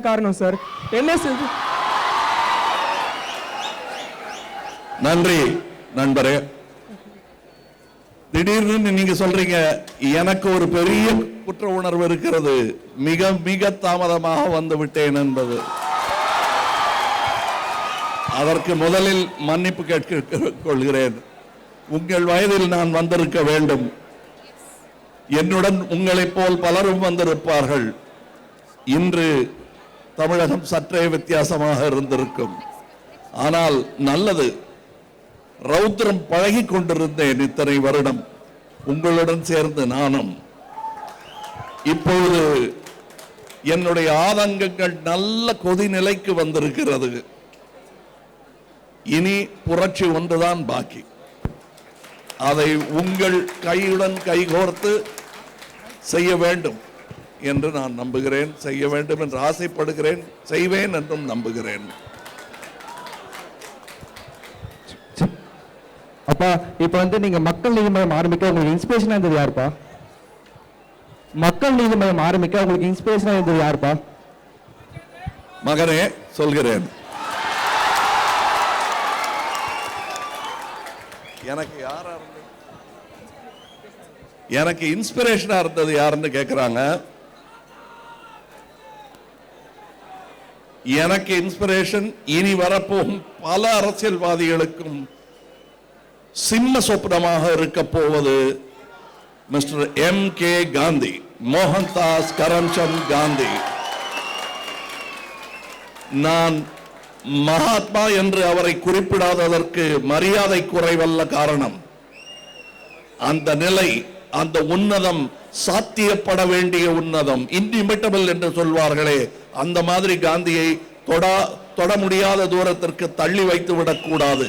காரணம் சார் என்ன நன்றி நண்பரே. திடீர்னு நீங்க சொல்றீங்க எனக்கு ஒரு பெரிய குற்ற உணர்வு இருக்கிறது. மிக மிக தாமதமாக வந்து விட்டேன் என்பது. அதற்கு முதலில் மன்னிப்பு கேட்க கொள்கிறேன் உங்கள் வயதில் நான் வந்திருக்க வேண்டும். என்னுடன் உங்களைப் போல் பலரும் வந்திருப்பார்கள். இன்று தமிழகம் சற்றே வித்தியாசமாக இருந்திருக்கும். ஆனால் நல்லது. ரௌத்ரம் பழகி கொண்டிருந்தேன் இத்தனை வருடம். உங்களுடன் சேர்ந்து நானும். இப்பொழுது என்னுடைய ஆதங்கங்கள் நல்ல கொதிநிலைக்கு வந்திருக்கிறது. இனி புரட்சி ஒன்றுதான் பாக்கி. அதை உங்கள் கையுடன் கைகோர்த்து செய்ய வேண்டும். என்று நான் நம்புகிறேன். செய்ய வேண்டும் என்று ஆசைப்படுகிறேன். செய்வேன் என்றும் நம்புகிறேன். அப்பா இப்போ வந்து நீங்க மக்கள் நீதி மையம் ஆரம்பிக்க உங்களுக்கு இன்ஸ்பிரேஷனா இருந்தது யாருப்பா? மக்கள் நீதி மையம் ஆரம்பிக்க உங்களுக்கு இன்ஸ்பிரேஷனா இருந்தது யாருப்பா? மகனே சொல்கிறேன். எனக்கு யாரா இருந்தது? எனக்கு இன்ஸ்பிரேஷனா இருந்தது யாருன்னு கேக்குறாங்க. எனக்கு இன்ஸ்பிரேஷன் இனி வரப்போகும் பல அரசியல்வாதிகளுக்கும் சிம்ம சொப்னமாக இருக்க போவது mister M K Gandhi Mohandas Karamchand Gandhi நான் மகாத்மா என்று அவரை குறிப்பிடாததற்கு மரியாதை குறைவல்ல காரணம். அந்த நிலை அந்த உன்னதம் சாத்தியப்பட வேண்டிய உன்னதம் இன்டிமிட்டபிள் என்று சொல்வார்களே. அந்த மாதிரி காந்தியை தொட தொட முடியாத தூரத்திற்கு தள்ளி வைத்து விடக்கூடாது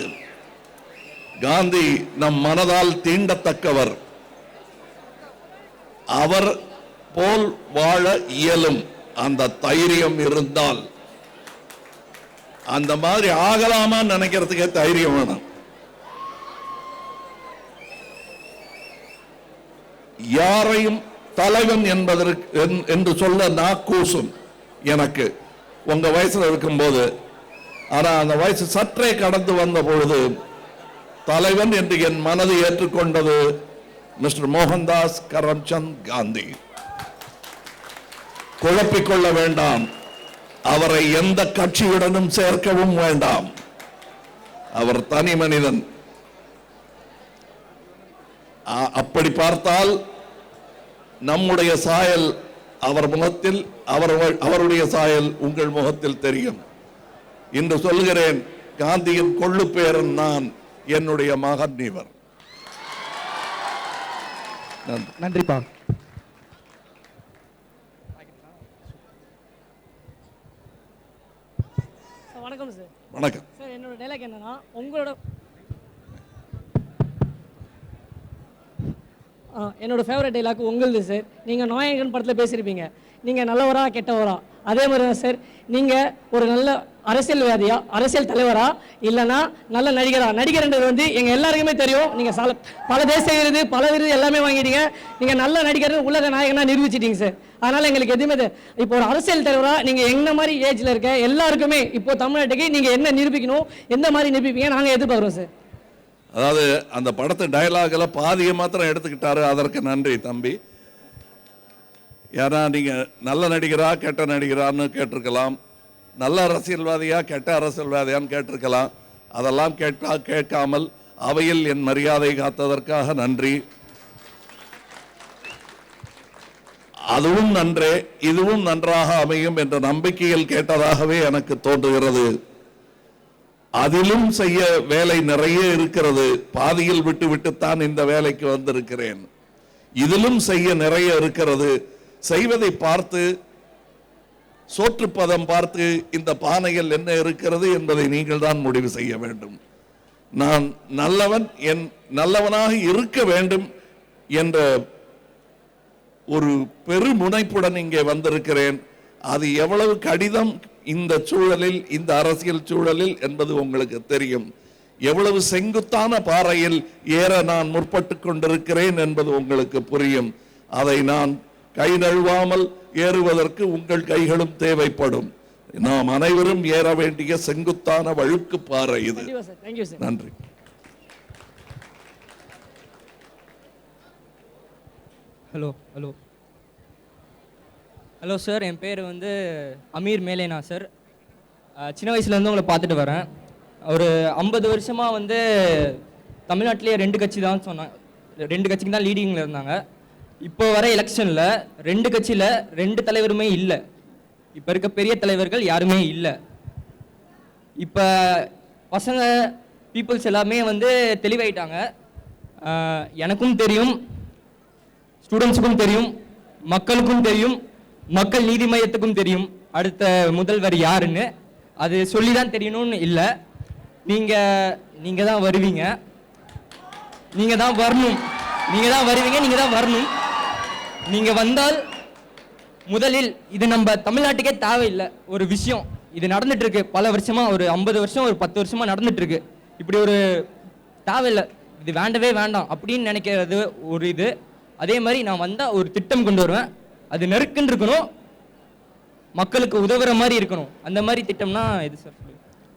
காந்தி நம் மனதால் தீண்டத்தக்கவர். அவர் போல் வாழ இயலும் அந்த தைரியம் இருந்தால். அந்த மாதிரி ஆகலாமா நினைக்கிறதுக்கே தைரியம் வேணும். யாரையும் தலைவன் என்பதற்கு என்று சொல்ல நாக்கூசும் எனக்கு. உங்க வயசுல இருக்கும்போது ஆனால் அந்த வயசு சற்றே கடந்து வந்த பொழுது தலைவன் என்று என் மனது ஏற்றுக்கொண்டது மிஸ்டர் மோகன்தாஸ் கரம்சந்த் காந்தி. குழப்பிக்கொள்ள வேண்டாம். அவரை எந்த கட்சியுடனும் சேர்க்கவும் வேண்டாம். அவர் தனி மனிதன். அப்படி பார்த்தால் நம்முடைய சாயல் அவர் முகத்தில் அவர் அவருடைய சாயல் உங்கள் முகத்தில் தெரியும். இன்று சொல்கிறேன் காந்தியின் கொள்ளு பேரன் நான் என்னுடைய மகன் இவர். நன்றி. நன்றிப்பா. வணக்கம் சார். வணக்கம். சார் என்னோட டைலாக் என்னன்னா உங்களோட என்னோட ஃபேவரட் டைலாக் உங்களுது சார் நீங்கள் நோயகன் படத்தில் பேசியிருப்பீங்க. நீங்கள் நல்லவரா கெட்டவரா? அதே மாதிரி தான் சார் நீங்கள் ஒரு நல்ல அரசியல்வாதியா அரசியல் தலைவரா இல்லைன்னா நல்ல நடிகரா? நடிகர்ன்றது வந்து எங்கள் எல்லாருக்குமே தெரியும். நீங்கள் சால பல தேச விருது பல விருது எல்லாமே வாங்கிட்டீங்க. நீங்கள் நல்ல நடிகர் உலக நாயகனாக நிரூபிச்சிட்டீங்க சார் அதனால் எங்களுக்கு எதுவுமே இப்போ ஒரு அரசியல் தலைவராக நீங்கள் என்ன மாதிரி ஏஜில் இருக்க எல்லாருக்குமே இப்போ தமிழ்நாட்டுக்கு நீங்கள் என்ன நிரூபிக்கணும் எந்த மாதிரி நிரூபிப்பீங்க நாங்கள் எதிர்பார்க்குறோம் சார் அதாவது அந்த படத்தை டயலாக்ல பாதியை மாத்திரம் எடுத்துக்கிட்டாரு. அதற்கு நன்றி தம்பி. ஏன்னா நீங்கள் நல்ல நடிகரா கெட்ட நடிகரான்னு கேட்டிருக்கலாம். நல்ல அரசியல்வாதியா கெட்ட அரசியல்வாதியான்னு கேட்டிருக்கலாம். அதெல்லாம் கேட்டா கேட்காமல் அவையில் என் மரியாதை காத்ததற்காக நன்றி. அதுவும் நன்றே இதுவும் நன்றாக அமையும் என்ற நம்பிக்கையில் கேட்டதாகவே எனக்கு தோன்றுகிறது. அதிலும் செய்ய வேலை நிறைய இருக்கிறது. பாதியில் விட்டு விட்டுத்தான் இந்த வேலைக்கு வந்திருக்கிறேன். இதிலும் செய்ய நிறைய இருக்கிறது. செய்வதை பார்த்து சோற்றுப்பதம் பார்த்து இந்த பானையில் என்ன இருக்கிறது என்பதை நீங்கள் தான் முடிவு செய்ய வேண்டும். நான் நல்லவன் என் நல்லவனாக இருக்க வேண்டும் என்ற ஒரு பெருமுனைப்புடன் இங்கே வந்திருக்கிறேன். அது எவ்வளவு கடிதம் இந்த சூழலில் இந்த அரசியல் சூழலில் என்பது உங்களுக்கு தெரியும். எவ்வளவு செங்குத்தான பாறையில் ஏற நான் முற்பட்டு கொண்டிருக்கிறேன் என்பது உங்களுக்கு புரியும். அதை நான் கை நழுவாமல் ஏறுவதற்கு உங்கள் கைகளும் தேவைப்படும். நாம் அனைவரும் ஏற வேண்டிய செங்குத்தான வழுக்கு பாறை இது. நன்றி. ஹலோ ஹலோ ஹலோ சார் என் பேர் வந்து அமீர் மேலேனா சார் சின்ன வயசுலேருந்து உங்களை பார்த்துட்டு வரேன். ஒரு ஐம்பது வருஷமாக வந்து தமிழ்நாட்டிலேயே ரெண்டு கட்சி தான் சொன்னாங்க ரெண்டு கட்சிக்கு தான் லீடிங்கில் இருந்தாங்க. இப்போ வர எலெக்ஷனில் ரெண்டு கட்சியில் ரெண்டு தலைவருமே இல்லை. இப்போ இருக்க பெரிய தலைவர்கள் யாருமே இல்லை. இப்போ பசங்க பீப்புள்ஸ் எல்லாமே வந்து தெளிவாயிட்டாங்க. எனக்கும் தெரியும் ஸ்டூடெண்ட்ஸுக்கும் தெரியும் மக்களுக்கும் தெரியும். மக்கள் நீதி மையத்துக்கும் தெரியும். அடுத்த முதல்வர் யாருன்னு? அது சொல்லி தான் தெரியணும்னு இல்லை. நீங்கள் நீங்கள் தான் வருவீங்க. நீங்கள் தான் வரணும். நீங்கள் தான் வருவீங்க நீங்கள் தான் வரணும். நீங்கள் வந்தால் முதலில் இது நம்ம தமிழ்நாட்டுக்கே தேவையில்லை. ஒரு விஷயம். இது நடந்துட்டு இருக்கு பல வருஷமா ஒரு ஐம்பது வருஷம் ஒரு பத்து வருஷமா நடந்துட்டு இருக்கு இப்படி ஒரு தேவையில்லை. இது வேண்டவே வேண்டாம் அப்படின்னு நினைக்கிறது ஒரு இது. அதே மாதிரி நான் வந்தால் ஒரு திட்டம் கொண்டு வருவேன். அது நெருக்குன்னு இருக்கணும். மக்களுக்கு உதவுற மாதிரி இருக்கணும். அந்த மாதிரி திட்டம்னா இது சார்?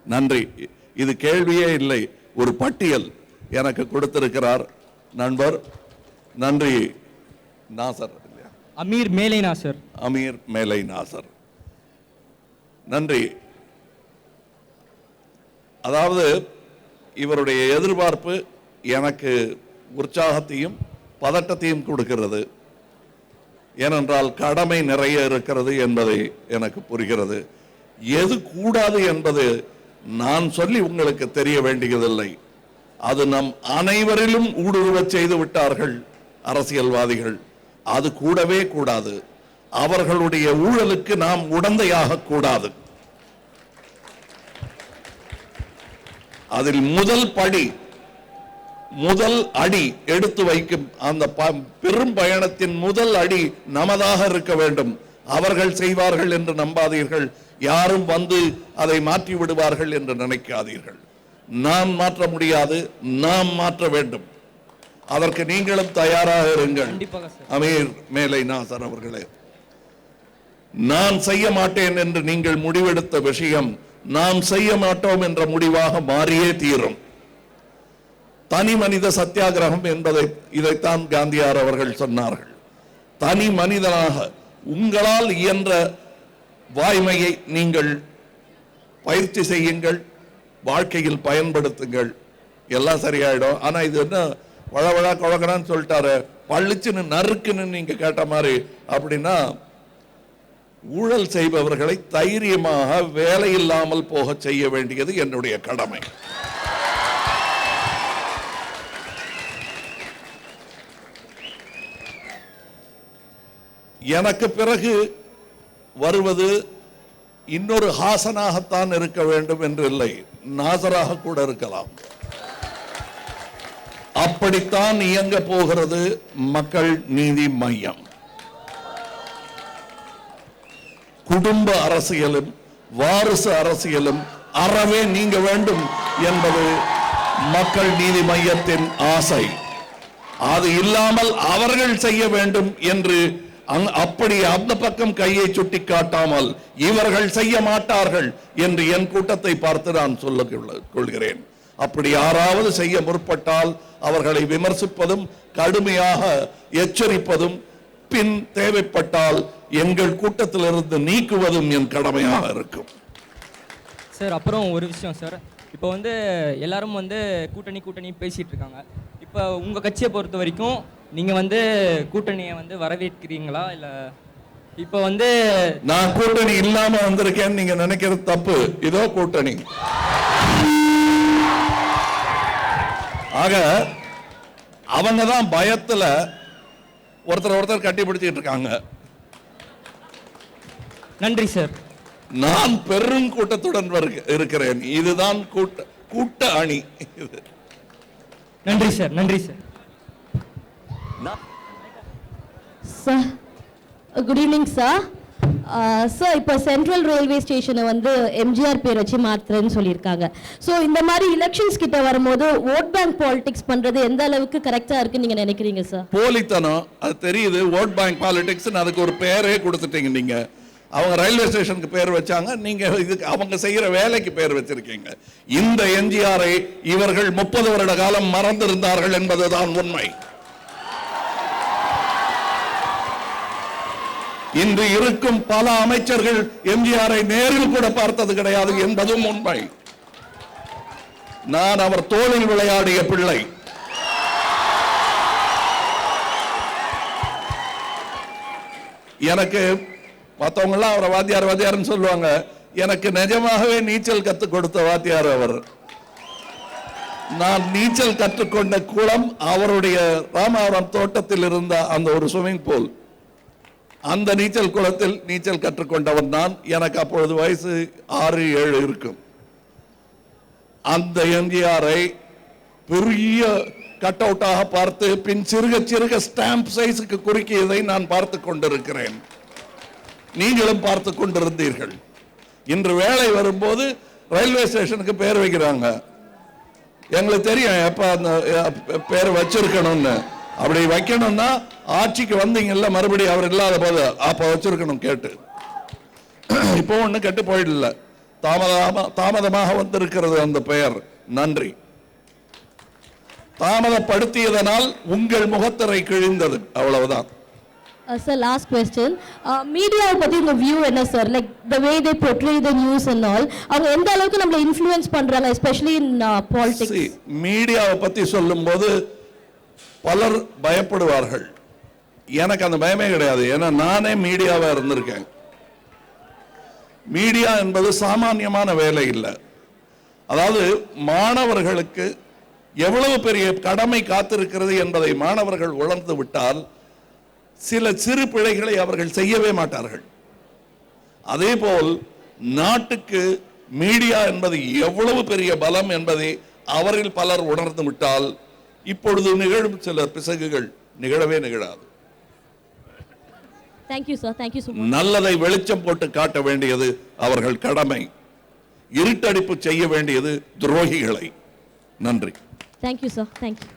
நன்றி. இது கேள்வியே இல்லை. ஒரு பட்டியல் எனக்கு கொடுத்திருக்கிறார் நண்பர். நன்றி. நாசர்? அமீர் மேலேனா சார் அமீர் மேலை நாசர். நன்றி. அதாவது இவருடைய எதிர்பார்ப்பு எனக்கு உற்சாகத்தையும் பதட்டத்தையும் கொடுக்கிறது. ஏனென்றால் கடமை நிறைய இருக்கிறது என்பதை எனக்கு புரிகிறது. எது கூடாது என்பது நான் சொல்லி உங்களுக்கு தெரிய வேண்டியதில்லை. அது நம் அனைவரிலும் ஊடுருவச் செய்து விட்டார்கள் அரசியல்வாதிகள். அது கூடவே கூடாது. அவர்களுடைய ஊழலுக்கு நாம் உடந்தையாக கூடாது. அதில் முதல் படி முதல் அடி எடுத்து வைக்கும் அந்த பெரும் பயணத்தின் முதல் அடி நமதாக இருக்க வேண்டும். அவர்கள் செய்வார்கள் என்று நம்பாதீர்கள். யாரும் வந்து அதை மாற்றி விடுவார்கள் என்று நினைக்காதீர்கள். நான் மாற்ற முடியாது நாம் மாற்ற வேண்டும். அதற்கு நீங்களும் தயாராக இருங்கள். அமீர் மேலை நாசர் அவர்களே. நான் செய்ய மாட்டேன் என்று நீங்கள் முடிவெடுத்த விஷயம் நாம் செய்ய மாட்டோம் என்ற முடிவாக மாறியே தீரும். தனி மனித சத்தியாகிரகம் என்பதை இதைத்தான் காந்தியார் அவர்கள் சொன்னார்கள். தனி மனிதனாக உங்களால் இயன்ற வாய்மையை நீங்கள் பயிற்சி செய்யுங்கள் வாழ்க்கையில் பயன்படுத்துங்கள். எல்லாம் சரியாயிடும். ஆனா இது என்ன வளவழா குழகடான்னு சொல்லிட்டாரு. பளிச்சுன்னு நறுக்குன்னு நீங்க கேட்ட மாதிரி அப்படின்னா ஊழல் செய்பவர்களை தைரியமாக வேலை இல்லாமல் போக செய்ய வேண்டியது என்னுடைய கடமை. எனக்கு பிறகு வருவது இன்னொரு ஹாசனாகத்தான் இருக்க வேண்டும் என்று இல்லை. நாசராக கூட இருக்கலாம். அப்படித்தான் இயங்க போகிறது மக்கள் நீதி மையம். குடும்ப அரசியலும் வாரிசு அரசியலும் அறவே நீங்க வேண்டும் என்பது மக்கள் நீதி மையத்தின் ஆசை. அது இல்லாமல் அவர்கள் செய்ய வேண்டும் என்று அப்படி அந்த பக்கம் கையை சுட்டி காட்டாமல் இவர்கள் செய்ய மாட்டார்கள் என்று என் கூட்டத்தை பார்த்து நான் சொல்ல கொள்கிறேன். அப்படி யாராவது செய்ய முற்பட்டால் அவர்களை விமர்சிப்பதும் கடுமையாக எச்சரிப்பதும் பின் தேவைப்பட்டால் எங்கள் கூட்டத்திலிருந்து நீக்குவதும் என் கடமையாக இருக்கும். சார் அப்புறம் ஒரு விஷயம் சார். இப்போ வந்து எல்லாரும் வந்து கூட்டணி கூட்டணி பேசிட்டு இருக்காங்க. இப்போ உங்கள் கட்சியை பொறுத்த வரைக்கும் நீங்கள் வந்து கூட்டணியை வந்து வரவேற்கிறீங்களா? இல்லை இப்போ வந்து நான் கூட்டணி இல்லாம வந்திருக்கேன்னு நீங்க நினைக்கிறது தப்பு. இதோ கூட்டணி. ஆக அவங்க தான் பயத்துல ஒருத்தர் ஒருத்தர் கட்டி பிடிச்சிட்டு இருக்காங்க. நன்றி சார். நான் பெரும் கூட்டத்துடன் இருக்கிறேன். இதுதான் கூட்ட கூட்ட அணி. நன்றி சார். நன்றி sir. Sir good evening sir sir இப்போ சென்ட்ரல் ரயில்வே ஸ்டேஷனை வந்து எம்ஜிஆர் பேர் வச்சு மாத்துறேன்னு சொல்லியிருக்காங்க. ஸோ இந்த மாதிரி எலெக்ஷன்ஸ் கிட்ட வரும்போது ஓட் பேங்க் பாலிடிக்ஸ் பண்ணுறது எந்த அளவுக்கு கரெக்டாக இருக்குன்னு நீங்கள் நினைக்கிறீங்க சார் போலித்தனம் அது தெரியுது. ஓட் பேங்க் பாலிடிக்ஸ் அதுக்கு ஒரு பேரே கொடுத்துட்டீங்க நீங்க. அவங்க ரயில்வே ஸ்டேஷனுக்கு பேர் வச்சாங்க. நீங்க இதுக்கு அவங்க செய்யற வேலைக்கு பேர் வச்சிருக்கீங்க. இந்த எம்ஜிஆரை இவர்கள் முப்பது வருட காலம் மறந்திருந்தார்கள் என்பதுதான் உண்மை. இன்று இருக்கும் பல அமைச்சர்கள் எம்ஜிஆரை நேரில் கூட பார்த்தது கிடையாது என்பதும் உண்மை. நான் அவர் தோளில் விளையாடிய பிள்ளை. எனக்கு மற்றவங்களாம் அவரை வாத்தியார் வாத்தியார்னு சொல்லுவாங்க. எனக்கு நிஜமாகவே நீச்சல் கற்றுக் கொடுத்த வாத்தியார் அவர். நான் நீச்சல் கற்றுக்கொண்ட குளம் அவருடைய ராமாவரம் தோட்டத்தில் இருந்த அந்த ஒரு ஸ்விம்மிங் பூல் அந்த நீச்சல் குளத்தில் நீச்சல் கற்றுக்கொண்டவன் தான் எனக்கு அப்பொழுது வயசு ஆறு ஏழு இருக்கும். அந்த எம்ஜிஆரை பெரிய கட் அவுட்டாக பார்த்து பின் சிறுக சிறுக ஸ்டாம்ப் சைஸுக்கு குறுக்கியதை நான் பார்த்து கொண்டிருக்கிறேன். நீங்களும் பார்த்து கொண்டிருந்தீர்கள். இன்று வேலை வரும்போது ரயில்வே ஸ்டேஷனுக்கு பேர் வைக்கிறாங்க. எங்களுக்கு தெரியும் எப்ப அந்த பேர் வச்சிருக்கணும்னு. அப்படி வைக்கணும்னா ஆட்சிக்கு வந்தீங்கல்ல மறுபடியும் அவர் இல்லாத போது அப்ப வச்சிருக்கணும் கேட்டு. இப்போ ஒண்ணு கெட்டு போயிடல. தாமதமா தாமதமாக வந்திருக்கிறது அந்த பெயர். நன்றி. தாமதப்படுத்தியதனால் உங்கள் முகத்திரை கிழிந்தது. அவ்வளவுதான். சார் லாஸ்ட் கொஸ்டின் மீடியாவை பத்தி உங்க வியூ என்ன sir like the way they portray the news and all அவங்க எந்த அளவுக்கு நம்மள இன்ஃப்ளூயன்ஸ் பண்றாங்க எஸ்பெஷலி இன் பாலிடிக்ஸ் மீடியாவை பத்தி சொல்லும்போது பலர் பயப்படுவார்கள். எனக்கு அந்த பயமே கிடையாது. ஏன்னா நானே மீடியாவாக இருந்திருக்கேன். மீடியா என்பது சாமானியமான வேலை இல்லை. அதாவது மாணவர்களுக்கு எவ்வளவு பெரிய கடமை காத்திருக்கிறது என்பதை மாணவர்கள் உணர்ந்து விட்டால் சில சிறு பிழைகளை அவர்கள் செய்யவே மாட்டார்கள். அதேபோல் நாட்டுக்கு மீடியா என்பது எவ்வளவு பெரிய பலம் என்பதை அவரில் பலர் உணர்ந்து விட்டால் இப்பொழுது நிகழும் சில பிசகுகள் நிகழவே நிகழாது. நல்லதை வெளிச்சம் போட்டு காட்ட வேண்டியது அவர்கள் கடமை. இருட்டடிப்பு செய்ய வேண்டியது துரோகிகளை. நன்றி. Thank you sir thank you